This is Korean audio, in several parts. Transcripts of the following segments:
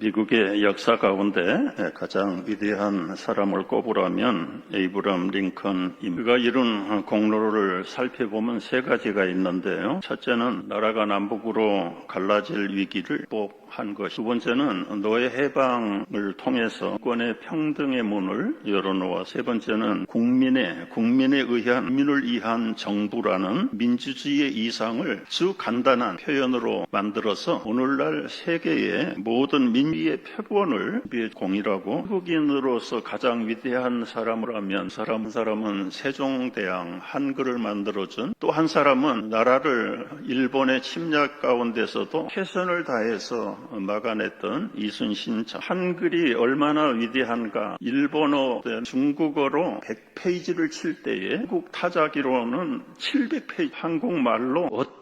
미국의 역사 가운데 가장 위대한 사람을 꼽으라면 에이브람 링컨입니다. 그가 이룬 공로를 살펴보면 세 가지가 있는데요. 첫째는 나라가 남북으로 갈라질 위기를 극복 한 것. 두 번째는 노예 해방을 통해서 권의 평등의 문을 열어놓아 세 번째는 국민의 국민에 의한 국민을 위한 정부라는 민주주의의 이상을 아주 간단한 표현으로 만들어서 오늘날 세계의 모든 민주의 표본을 공이라고 한국인으로서 가장 위대한 사람이라면 사람 한 사람은 세종대왕 한글을 만들어준 또 한 사람은 나라를 일본의 침략 가운데서도 최선을 다해서 막아냈던 이순신 자 한글이 얼마나 위대한가. 일본어 중국어로 100페이지를 칠 때에 한국 타자기로는 700페이지 한국말로 어떤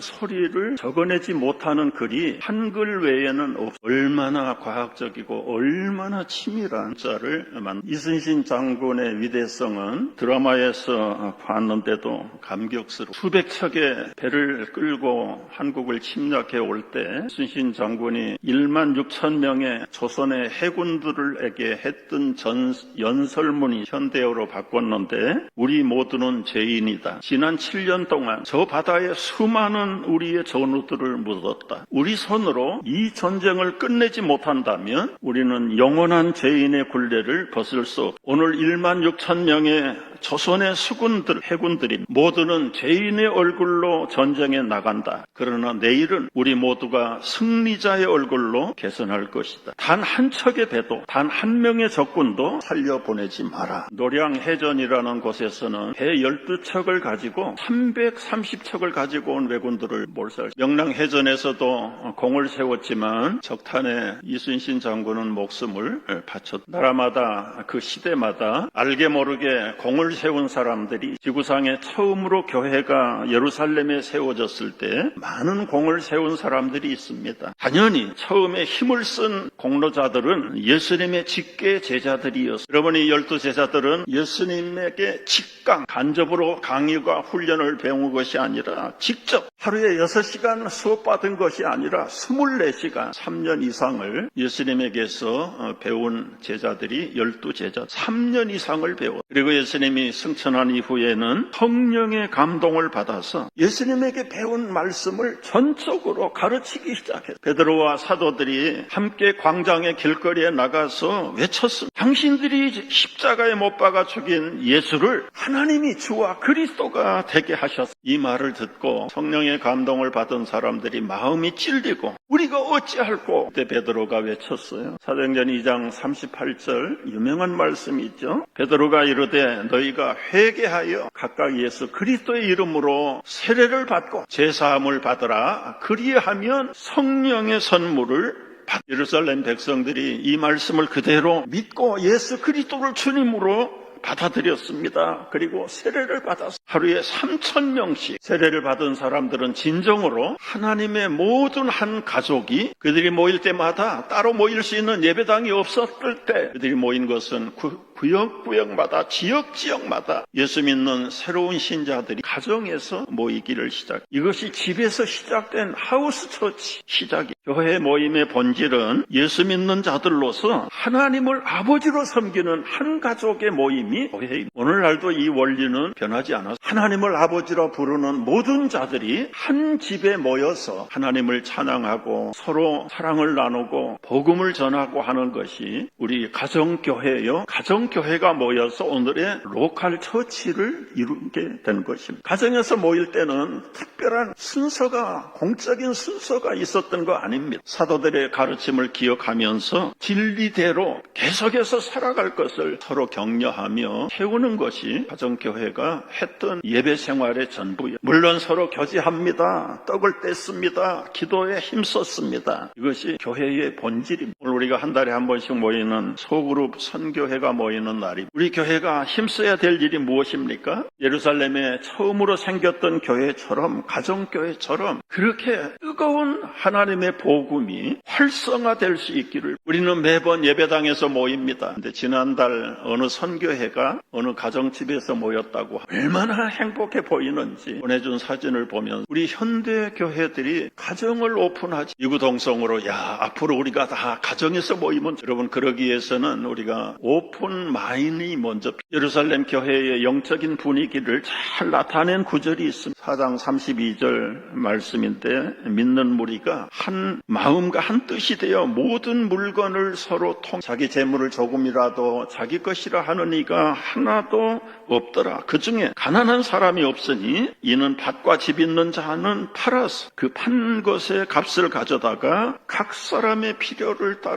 소리를 적어내지 못하는 글이 한글 외에는 없. 얼마나 과학적이고 얼마나 치밀한 자를 만. 이순신 장군의 위대성은 드라마에서 봤는데도 감격스러워. 수백 척의 배를 끌고 한국을 침략해 올때 이순신 장군이 1만 6천 명의 조선의 해군들에게 했던 전 연설문이 현대어로 바꿨는데 우리 모두는 죄인이다. 지난 7년 동안 저 바다에 수 많은 우리의 전우들을 묻었다. 우리 손으로 이 전쟁을 끝내지 못한다면 우리는 영원한 죄인의 굴레를 벗을 수 없다. 오늘 1만 6천 명의 조선의 수군들, 해군들이 모두는 죄인의 얼굴로 전쟁에 나간다. 그러나 내일은 우리 모두가 승리자의 얼굴로 개선할 것이다. 단 한 척의 배도, 단 한 명의 적군도 살려보내지 마라. 노량해전이라는 곳에서는 배 12척을 가지고 330척을 가지고 온 왜군들을 몰살. 명랑해전에서도 공을 세웠지만 적탄에 이순신 장군은 목숨을 바쳤다. 나라마다 그 시대마다 알게 모르게 공을 세운 사람들이 지구상에 처음으로 교회가 예루살렘에 세워졌을 때 많은 공을 세운 사람들이 있습니다. 당연히 처음에 힘을 쓴 공로자들은 예수님의 직계 제자들이었어요. 여러분이 열두 제자들은 예수님에게 직강, 간접으로 강의와 훈련을 배운 것이 아니라 직접 하루에 6시간 수업받은 것이 아니라 24시간 3년 이상을 예수님에게서 배운 제자들이 열두 제자 3년 이상을 배워 그리고 예수님이 승천한 이후에는 성령의 감동을 받아서 예수님에게 배운 말씀을 전적으로 가르치기 시작했어요. 베드로와 사도들이 함께 광장의 길거리에 나가서 외쳤습니다. 당신들이 십자가에 못 박아 죽인 예수를 하나님이 주와 그리스도가 되게 하셨어. 이 말을 듣고 성령의 감동을 받은 사람들이 마음이 찔리고 우리가 어찌할꼬 그때 베드로가 외쳤어요. 사도행전 2장 38절 유명한 말씀이 있죠. 베드로가 이르되 너희 가 회개하여 각각 예수 그리스도의 이름으로 세례를 받고 제사함을 받으라. 그리하면 성령의 선물을 받. 예루살렘 백성들이 이 말씀을 그대로 믿고 예수 그리스도를 주님으로 받아들였습니다. 그리고 세례를 받아서 하루에 3천 명씩 세례를 받은 사람들은 진정으로 하나님의 모든 한 가족이 그들이 모일 때마다 따로 모일 수 있는 예배당이 없었을 때 그들이 모인 것은 구 역구역마다 지역지역마다 예수 믿는 새로운 신자들이 가정에서 모이기를 시작. 이것이 집에서 시작된 하우스 처치 시작이. 교회 모임의 본질은 예수 믿는 자들로서 하나님을 아버지로 섬기는 한 가족의 모임이 교회입니다. 오늘날도 이 원리는 변하지 않아서 하나님을 아버지로 부르는 모든 자들이 한 집에 모여서 하나님을 찬양하고 서로 사랑을 나누고 복음을 전하고 하는 것이 우리 가정교회요. 가정 교회가 모여서 오늘의 로컬 처치를 이루게 된 것입니다. 가정에서 모일 때는 특별한 순서가 공적인 순서가 있었던 거 아닙니다. 사도들의 가르침을 기억하면서 진리대로 계속해서 살아갈 것을 서로 격려하며 세우는 것이 가정교회가 했던 예배 생활의 전부예요. 물론 서로 교제합니다. 떡을 뗐습니다. 기도에 힘썼습니다. 이것이 교회의 본질입니다. 우리가 한 달에 한 번씩 모이는 소그룹 선교회가 모이는 날이 우리 교회가 힘써야 될 일이 무엇입니까? 예루살렘에 처음으로 생겼던 교회처럼 가정교회처럼 그렇게 뜨거운 하나님의 복음이 활성화될 수 있기를 우리는 매번 예배당에서 모입니다. 근데 지난달 어느 선교회가 어느 가정집에서 모였다고 얼마나 행복해 보이는지 보내준 사진을 보면 우리 현대 교회들이 가정을 오픈하지 이구동성으로 야 앞으로 우리가 다 가정 에서 모이면 여러분 그러기 위해서는 우리가 오픈 마인이 먼저 예루살렘 교회의 영적인 분위기를 잘 나타낸 구절이 있습니다. 4장 32절 말씀인데 믿는 무리가 한 마음과 한 뜻이 되어 모든 물건을 서로 통 자기 재물을 조금이라도 자기 것이라 하는 이가 하나도 없더라. 그 중에 가난한 사람이 없으니 이는 밭과 집 있는 자는 팔아서 그 판 것의 값을 가져다가 각 사람의 필요를 따라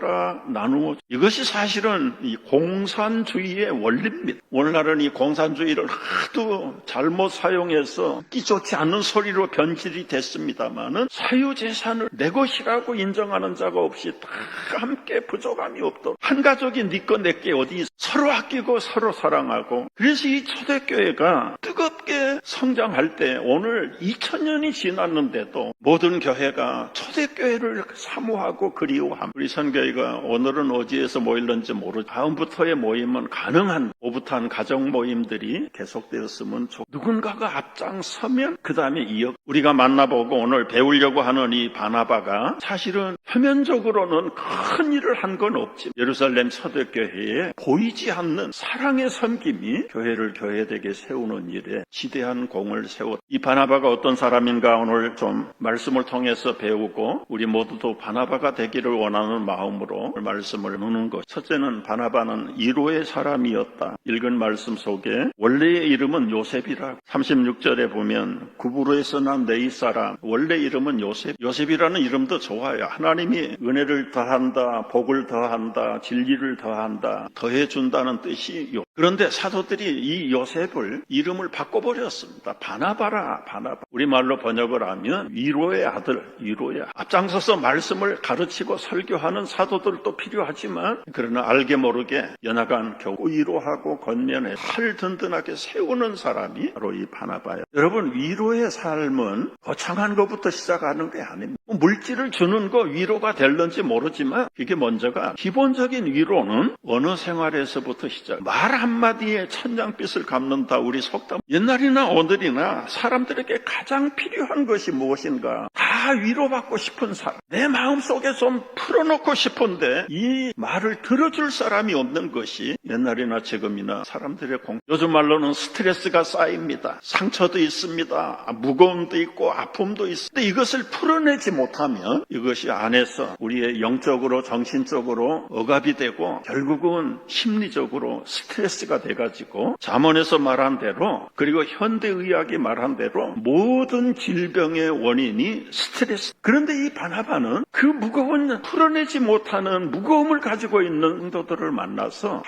나누어. 이것이 사실은 이 공산주의의 원리입니다. 오늘날은 이 공산주의를 하도 잘못 사용해서 듣기 좋지 않는 소리로 변질이 됐습니다만은 사유재산을 내 것이라고 인정하는 자가 없이 다 함께 부족함이 없도록 한 가족이 니꺼 내게 어디 서로 아끼고 서로 사랑하고. 그래서 이 초대교회가 뜨겁게 성장할 때 오늘 2000년이 지났는데도 모든 교회가 초대교회를 사모하고 그리워함. 우리 선교 회가 오늘은 어디에서 모일는지 모르 다음부터의 모임은 가능한 오붓한 가정 모임들이 계속되었으면 좋 누군가가 앞장서면 그 다음에 이어 우리가 만나보고 오늘 배우려고 하는 이 바나바가 사실은 표면적으로는 큰 일을 한 건 없지. 예루살렘 초대교회에 보이지 않는 사랑의 섬김이 교회를 교회되게 세우는 일에 지대한 공을 세웠 이 바나바가 어떤 사람인가 오늘 좀 말씀을 통해서 배우고 우리 모두도 바나바가 되기를 원하는 마음 으로 말씀을 나누는 것. 첫째는 바나바는 이로의 사람이었다. 읽은 말씀 속에 원래의 이름은 요셉이라. 36절에 보면 구부로에서 난 네이 사람. 원래 이름은 요셉. 요셉이라는 이름도 좋아요. 하나님이 은혜를 더한다 복을 더한다 진리를 더한다 더해준다는 뜻이 요 그런데 사도들이 이 요셉을 이름을 바꿔버렸습니다 바나바라 바나바 우리말로 번역을 하면 위로의 아들 위로의 아들. 앞장서서 말씀을 가르치고 설교하는 사도들도 필요하지만 그러나 알게 모르게 연약한 교우 위로하고 건면에 팔 든든하게 세우는 사람이 바로 이 바나바예요. 여러분 위로의 삶은 거창한 것부터 시작하는 게 아닙니다. 뭐 물질을 주는 거 위로가 될런지 모르지만 이게 먼저가 기본적인 위로는 언어 생활에서부터 시작. 말 한마디에 천장빛을 갚는다 우리 속담. 옛날이나 오늘이나 사람들에게 가장 필요한 것이 무엇인가? 다 위로받고 싶은 사람. 내 마음속에 좀 풀어놓고 싶은데 이 말을 들어줄 사람이 없는 것이 옛날이나 지금이나 사람들의 공 요즘 말로는 스트레스가 쌓입니다. 상처도 있습니다. 무거움도 있고 아픔도 있습니다. 이것을 풀어내지 못하면 이것이 안에서 우리의 영적으로 정신적으로 억압이 되고 결국은 심리적으로 스트레스가 돼가지고 잠언에서 말한 대로 그리고 현대의학이 말한 대로 모든 질병의 원인이 스트레스. 그런데 이 바나바는 그 무거운 풀어내지 못하는 무거움을 가지고 있는 성도들을 만나서.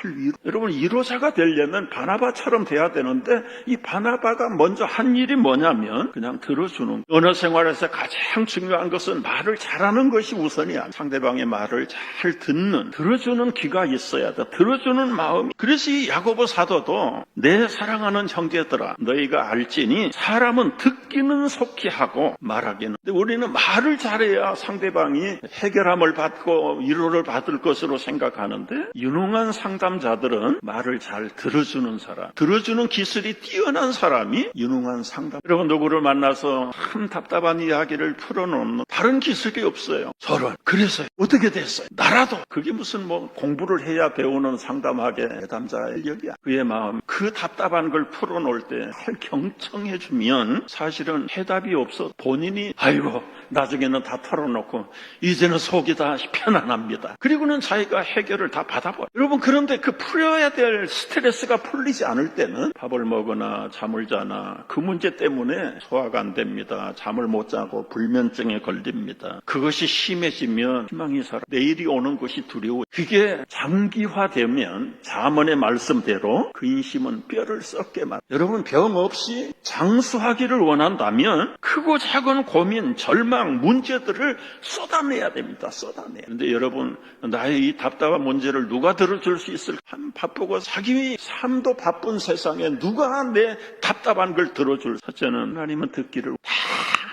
여러분 이로자가 되려면 바나바처럼 돼야 되는데 이 바나바가 먼저 한 일이 뭐냐면 그냥 들어주는 언어 생활에서 가장 중요한 것은 말을 잘하는 것이 우선이 아니야. 상대방의 말을 잘 듣는 들어주는 귀가 있어야 돼. 들어주는 마음이. 그래서 이 야고보 사도도 내 사랑하는 형제들아 너희가 알지니 사람은 듣기는 속히 하고 말하기는. 근데 우리는 말을 잘해야 상대방이 해결함을 받고 위로를 받을 것으로 생각하는데 유능한 상담자들은 말을 잘 들어주는 사람, 들어주는 기술이 뛰어난 사람이 유능한 상담. 여러분 누구를 만나서 참 답답한 이야기를 풀어놓는 다른 기술이 없어요. 저런 그래서 어떻게 됐어요? 나라도 그게 무슨 뭐 공부를 해야 배우는 상담하게 대담자의 인력이야. 그의 마음 그 답답한 걸 풀어놓을 때 경청해주면 사실은 해답이 없어 본인이 아이고 나중에는 다 털어놓고 이제는 속이 다 편안합니다. 그리고는 자기가 해결을 다 받아버려. 여러분 그런데 그 풀어야 될 스트레스가 풀리지 않을 때는 밥을 먹거나 잠을 자나 그 문제 때문에 소화가 안 됩니다. 잠을 못 자고 불면증에 걸립니다. 그것이 심해지면 희망이 살아. 내일이 오는 것이 두려워. 그게 장기화되면 자문의 말씀대로 근심은 뼈를 썩게 만. 여러분 병 없이 장수하기를 원한다면 크고 작은 고민, 절망, 문제들을 쏟아내야 됩니다. 쏟아내. 근데 여러분 나의 이 답답한 문제를 누가 들어줄 수 있을까? 참 바쁘고 자기 삶도 바쁜 세상에 누가 내 답답한 걸 들어줄? 첫째는 하나님은 듣기를 다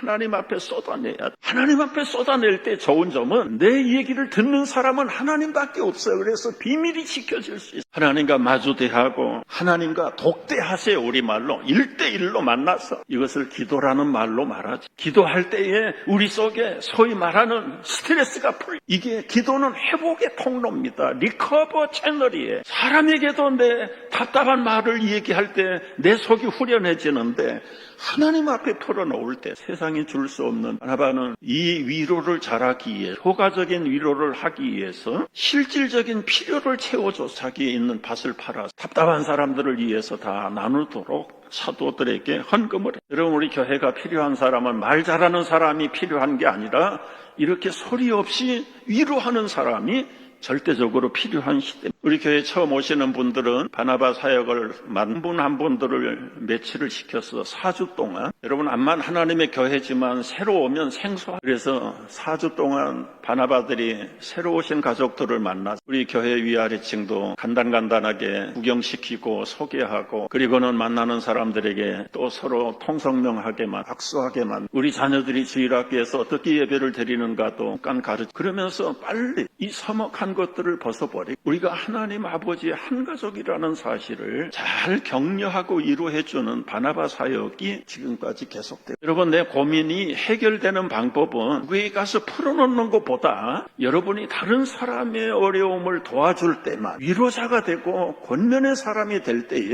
하나님 앞에 쏟아내야 돼. 하나님 앞에 쏟아낼 때 좋은 점은 내 얘기를 듣는 사람은 하나님밖에 없어요. 그래서 비밀이 지켜질 수 있어요. 하나님과 마주 대하고 하나님과 독대하세요. 우리말로 일대일로 만나서 이것을 기도라는 말로 말하지. 기도할 때에 우리 속에 소위 말하는 스트레스가 풀 이게 기도는 회복의 통로입니다. 리커버 채널이에요. 사람에게도 내 답답한 말을 얘기할 때 내 속이 후련해지는데 하나님 앞에 털어놓을 때 세상이 줄 수 없는 하나바는 이 위로를 잘하기 위해 효과적인 위로를 하기 위해서 실질적인 필요를 채워줘 자기에 있는 밭을 팔아 답답한 사람들을 위해서 다 나누도록 사도들에게 헌금을 해. 여러분 우리 교회가 필요한 사람은 말 잘하는 사람이 필요한 게 아니라 이렇게 소리 없이 위로하는 사람이 절대적으로 필요한 시대. 우리 교회 처음 오시는 분들은 바나바 사역을 만분 한 분들을 며칠을 시켜서 4주 동안 여러분 암만 하나님의 교회지만 새로 오면 생소하 그래서 4주 동안 바나바들이 새로 오신 가족들을 만나서 우리 교회 위아래층도 간단간단하게 구경시키고 소개하고 그리고는 만나는 사람들에게 또 서로 통성명하게만 박수하게만 우리 자녀들이 주일학교에서 어떻게 예배를 드리는가도 깐 가르쳐 그러면서 빨리 이 서먹한 것들을 벗어버리고 우리가 하나님 아버지의 한 가족이라는 사실을 잘 격려하고 이루어해주는 바나바 사역이 지금까지 계속되고 여러분 내 고민이 해결되는 방법은 누구에 가서 풀어놓는 것보다 여러분이 다른 사람의 어려움을 도와줄 때만 위로자가 되고 권면의 사람이 될 때에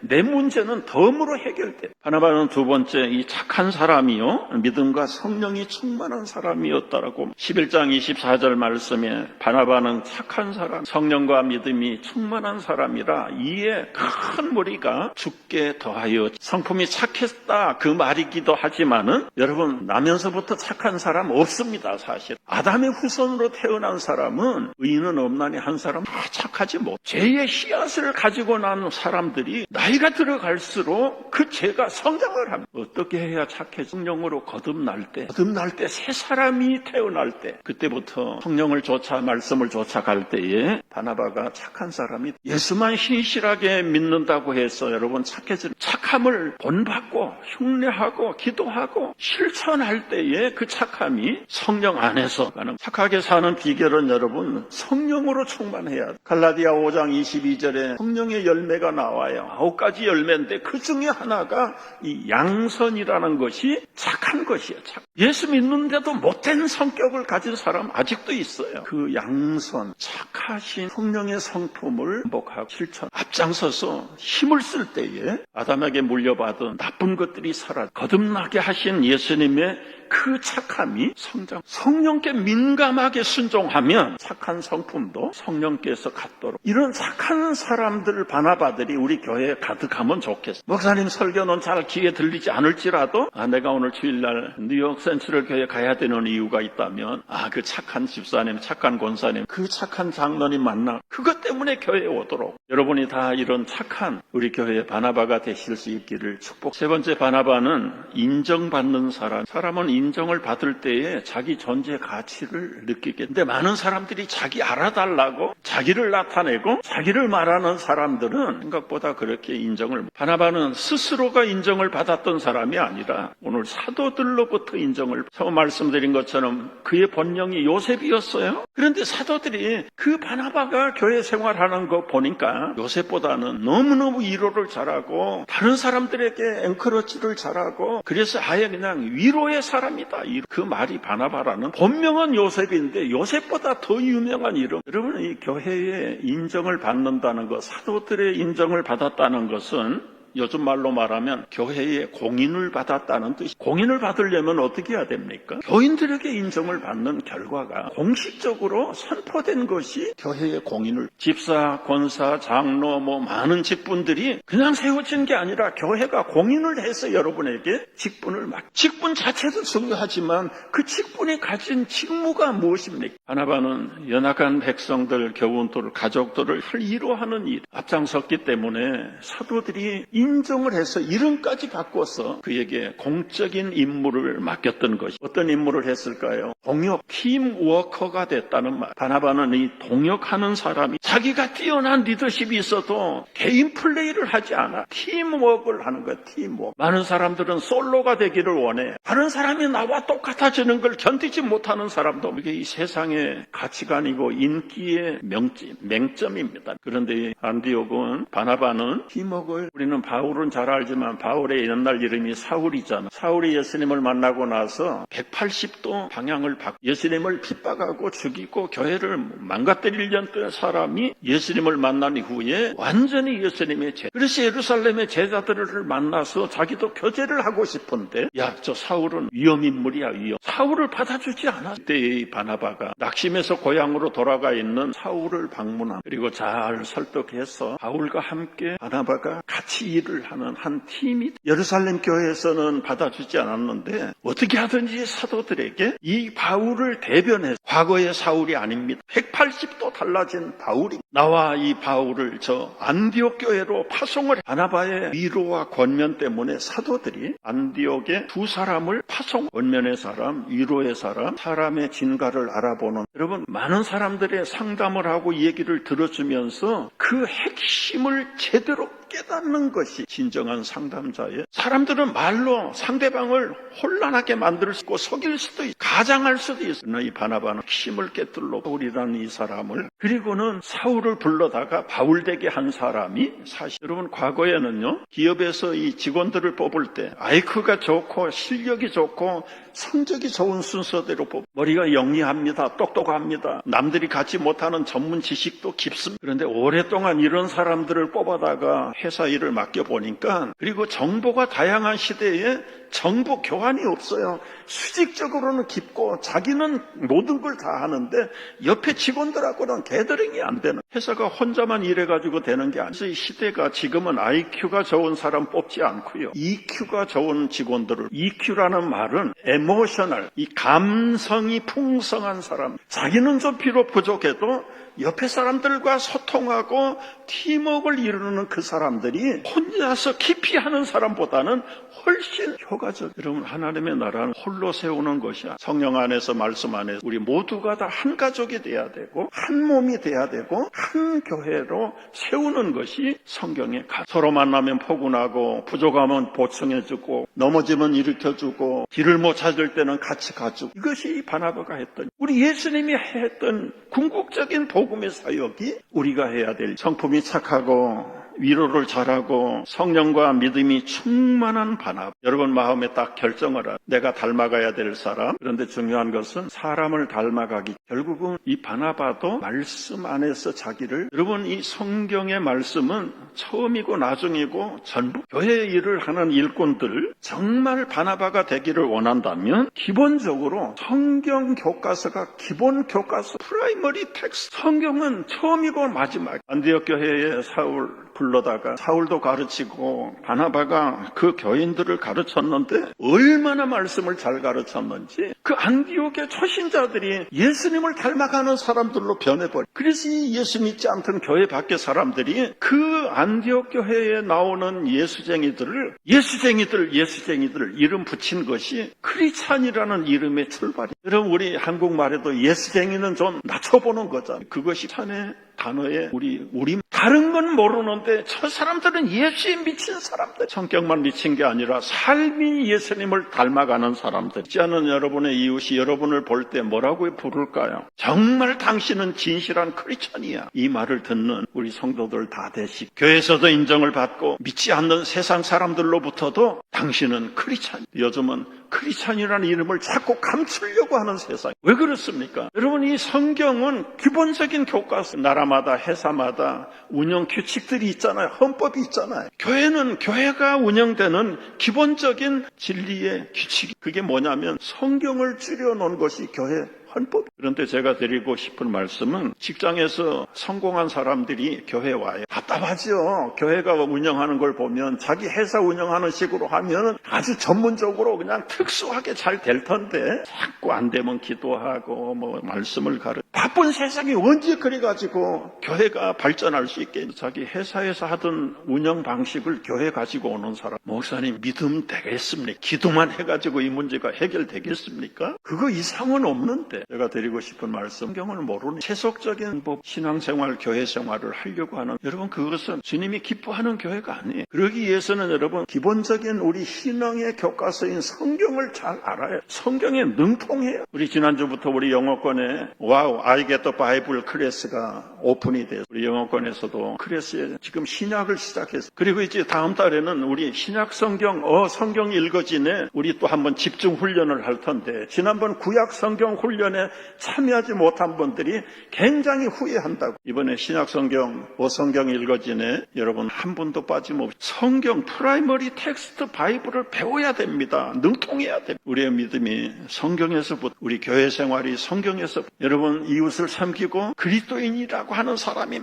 내 문제는 덤으로 해결돼. 바나바는 두 번째 이 착한 사람이요. 믿음과 성령이 충만한 사람이었다라고. 11장 24절 말씀에 바나바는 착한 사람 성령과 믿음이 충만한 사람이라 이에 큰 무리가 죽게 더하여 성품이 착했다 그 말이기도 하지만은 여러분 나면서부터 착한 사람 없습니다 사실. 아담의 후손으로 태어난 사람은 의인은 없나니 한 사람 다 착 하지 못 죄의 씨앗을 가지고 난 사람들이 나이가 들어갈수록 그 죄가 성장을 합니다 어떻게 해야 착해 성령으로 거듭날 때 거듭날 때 새 사람이 태어날 때 그때부터 성령을 쫓아 말씀을 쫓아갈 때에 바나바가 착한 사람이 예수만 신실하게 믿는다고 해서 여러분 착해지는 착함을 본받고 흉내하고 기도하고 실천할 때에 그 착함이 성령 안에서 가는 착하게 사는 비결은 여러분 성령으로 충만해야 돼. 갈라디아 5장 22절에 성령의 열매가 나와요. 아홉 가지 열매인데 그 중에 하나가 이 양선이라는 것이 착한 것이에요. 착. 예수 믿는데도 못된 성격을 가진 사람 아직도 있어요. 그 양선, 착하신 성령의 성품을 복하고 실천, 앞장서서 힘을 쓸 때에 아담에게 물려받은 나쁜 것들이 사라 거듭나게 하신 예수님의 그 착함이 성장, 성령께 민감하게 순종하면 착한 성품도 성령께서 갖도록 이런 착한 사람들 바나바들이 우리 교회에 가득하면 좋겠어. 목사님 설교는 잘 귀에 들리지 않을지라도 아, 내가 오늘 주일날 뉴욕 센트럴 교회 가야 되는 이유가 있다면 아 그 착한 집사님, 착한 권사님, 그 착한 장로님 만나 그것 때문에 교회에 오도록 여러분이 다 이런 착한 우리 교회의 바나바가 되실 수 있기를 축복. 세 번째 바나바는 인정받는 사람. 사람은 인정을 받을 때에 자기 존재 가치를 느끼겠는데 많은 사람들이 자기 알아달라고 자기를 나타내고 자기를 말하는 사람들은 생각보다 그렇게 인정을 바나바는 스스로가 인정을 받았던 사람이 아니라 오늘 사도들로부터 인정을 처음 말씀드린 것처럼 그의 본명이 요셉이었어요. 그런데 사도들이 그 바나바가 교회 생활하는 거 보니까 요셉보다는 너무너무 위로를 잘하고 다른 사람들에게 앵커러지를 잘하고 그래서 아예 그냥 위로의 사람 이다. 그 말이 바나바라는 본명은 요셉인데 요셉보다 더 유명한 이름. 여러분 이 교회에 인정을 받는다는 것, 사도들의 인정을 받았다는 것은 요즘 말로 말하면 교회에 공인을 받았다는 뜻이 공인을 받으려면 어떻게 해야 됩니까? 교인들에게 인정을 받는 결과가 공식적으로 선포된 것이 교회의 공인을 집사, 권사, 장로 뭐 많은 직분들이 그냥 세워진 게 아니라 교회가 공인을 해서 여러분에게 직분을 맡 직분 자체도 중요하지만 그 직분이 가진 직무가 무엇입니까? 하나바는 연약한 백성들, 교훈들, 가족들을 이루하는 일 앞장섰기 때문에 사도들이 인정을 해서 이름까지 바꿔서 그에게 공적인 임무를 맡겼던 것이 어떤 임무를 했을까요? 동역 팀워커가 됐다는 말. 바나바는 이 동역하는 사람이 자기가 뛰어난 리더십이 있어도 개인 플레이를 하지 않아 팀워크를 하는 거야. 팀워크. 많은 사람들은 솔로가 되기를 원해. 다른 사람이 나와 똑같아지는 걸 견디지 못하는 사람도 이게 이 세상의 가치관이고 인기의 명점, 맹점입니다. 그런데 안디옥은 바나바는 팀워크를 우리는 바 울은 잘 알지만 바울의 옛날 이름이 사울이잖아. 사울이 예수님을 만나고 나서 180도 방향을 바꿔 예수님을 핍박하고 죽이고 교회를 망가뜨리려던 사람이 예수님을 만난 이후에 완전히 예수님의 제 그래서 예루살렘의 제자들을 만나서 자기도 교제를 하고 싶은데 야 저 사울은 위험 인물이야 위험 사울을 받아주지 않아 그때 이 바나바가 낙심해서 고향으로 돌아가 있는 사울을 방문함 그리고 잘 설득해서 바울과 함께 바나바가 같이 일을 하는 한 팀이 예루살렘 교회에서는 받아주지 않았는데 어떻게 하든지 사도들에게 이 바울을 대변해서 과거의 사울이 아닙니다. 180도 달라진 바울이 나와 이 바울을 저 안디옥 교회로 파송을 바나바의 위로와 권면 때문에 사도들이 안디옥에 두 사람을 파송 권면의 사람 위로의 사람 사람의 진가를 알아보는 여러분 많은 사람들의 상담을 하고 이 얘기를 들어주면서 그 핵심을 제대로 깨닫는 것이 진정한 상담자의 사람들은 말로 상대방을 혼란하게 만들 수 있고 속일 수도 있고 가장할 수도 있어 이 바나바는 핵심을 깨뚫러 바울이라는 이 사람을 그리고는 사울 을 불러다가 바울되게 한 사람이 사실 여러분 과거에는요 기업에서 이 직원들을 뽑을 때 아이크가 좋고 실력이 좋고 성적이 좋은 순서대로 뽑 머리가 영리합니다 똑똑합니다 남들이 갖지 못하는 전문 지식도 깊습니다 그런데 오랫동안 이런 사람들을 뽑아다가 회사 일을 맡겨 보니까 그리고 정보가 다양한 시대에 정보 교환이 없어요. 수직적으로는 깊고 자기는 모든 걸 다 하는데 옆에 직원들하고는 개더링이 안 되는 회사가 혼자만 일해가지고 되는 게 아니죠. 이 시대가 지금은 IQ가 좋은 사람 뽑지 않고요. EQ가 좋은 직원들을 EQ라는 말은 에모셔널, 이 감성이 풍성한 사람 자기는 좀 비록 부족해도 옆에 사람들과 소통하고 팀워크를 이루는 그 사람들이 혼자서 깊이 하는 사람보다는 훨씬 효과적. 여러분 하나님의 나라는 홀로 세우는 것이 야. 성령 안에서 말씀 안에서 우리 모두가 다 한 가족이 돼야 되고 한 몸이 돼야 되고 한 교회로 세우는 것이 성경의 가. 서로 만나면 포근하고 부족하면 보충해주고 넘어지면 일으켜주고 길을 못 찾을 때는 같이 가주고 이것이 바나바가 했던 우리 예수님이 했던 궁극적인 복음의 사역이 우리가 해야 될 성품이 착하고 위로를 잘하고 성령과 믿음이 충만한 바나 여러분 마음에 딱 결정을 하 내가 닮아가야 될 사람. 그런데 중요한 것은 사람을 닮아가기. 결국은 이 바나바도 말씀 안에서 자기를. 여러분 이 성경의 말씀은 처음이고 나중이고 전부 교회 일을 하는 일꾼들 정말 바나바가 되기를 원한다면 기본적으로 성경 교과서가 기본 교과서 프라이머리 텍스트. 성경은 처음이고 마지막. 안디옥 교회의 사울 불러다가 사울도 가르치고 바나바가 그 교인들을 가르쳤는데 얼마나 말씀을 잘 가르쳤는지 그 안디옥의 초신자들이 예수님을 닮아가는 사람들로 변해버려. 그래서 이 예수 믿지 않던 교회 밖의 사람들이 그 안디옥 교회에 나오는 예수쟁이들을 예수쟁이들 예수쟁이들 이름 붙인 것이 크리찬이라는 이름의 출발이. 여러분 우리 한국말에도 예수쟁이는 좀 낮춰보는 거잖아요. 그것이 찬의 단어에 우리 우리 다른 건 모르는데 저 사람들은 예수에 미친 사람들. 성격만 미친 게 아니라 삶이 예수님을 닮아가는 사람들. 있지 않은 여러분의 이웃이 여러분을 볼 때 뭐라고 부를까요? 정말 당신은 진실한 크리스천이야. 이 말을 듣는 우리 성도들 다 되시 교회에서도 인정을 받고 믿지 않는 세상 사람들로부터도 당신은 크리스천. 요즘은 크리스찬이라는 이름을 자꾸 감추려고 하는 세상. 왜 그렇습니까? 여러분 이 성경은 기본적인 교과서 나라마다 회사마다 운영 규칙들이 있잖아요. 헌법이 있잖아요. 교회는 교회가 운영되는 기본적인 진리의 규칙이 그게 뭐냐면 성경을 줄여 놓은 것이 교회 헌법. 그런데 제가 드리고 싶은 말씀은 직장에서 성공한 사람들이 교회 와요. 답답하죠. 교회가 운영하는 걸 보면 자기 회사 운영하는 식으로 하면 아주 전문적으로 그냥 특수하게 잘 될 텐데 자꾸 안 되면 기도하고 뭐 말씀을 가르. 바쁜 세상이 언제 그래가지고 교회가 발전할 수 있게 자기 회사에서 하던 운영 방식을 교회 가지고 오는 사람 목사님 믿음 되겠습니까? 기도만 해가지고 이 문제가 해결되겠습니까? 그거 이상은 없는데 제가 드리고 싶은 말씀 성경을 모르는 세속적인 법 신앙생활 교회 생활을 하려고 하는 여러분 그것은 주님이 기뻐하는 교회가 아니에요. 그러기 위해서는 여러분 기본적인 우리 신앙의 교과서인 성경을 잘 알아요. 성경에 능통해요. 우리 지난주부터 우리 영어권에 와우 the Bible 클래스가 오픈이 돼서 우리 영어권에서도 클래스에 지금 신약을 시작했어요. 그리고 이제 다음 달에는 우리 신약 성경 어 성경 읽어지네 우리 또 한번 집중 훈련을 할 텐데 지난번 구약 성경 훈련 에 참여하지 못한 분들이 굉장히 후회한다고 이번에 신약 성경 어 성경 읽어지네 여러분 한 분도 빠짐없이 성경 프라이머리 텍스트 바이블을 배워야 됩니다. 능통해야 됩니다. 우리의 믿음이 성경에서부터 우리 교회 생활이 성경에서 여러분 이웃을 섬기고 그리스도인이라고 하는 사람이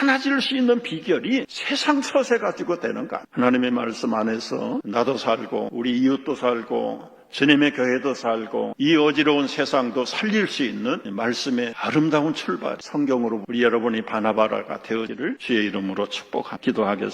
많아질 수 있는 비결이 세상 서세 가지고 되는 것. 하나님의 말씀 안에서 나도 살고 우리 이웃도 살고 주님의 교회도 살고 이 어지러운 세상도 살릴 수 있는 말씀의 아름다운 출발 성경으로 우리 여러분이 바나바라가 되어지를 주의 이름으로 축복하 기도 하겠습니다.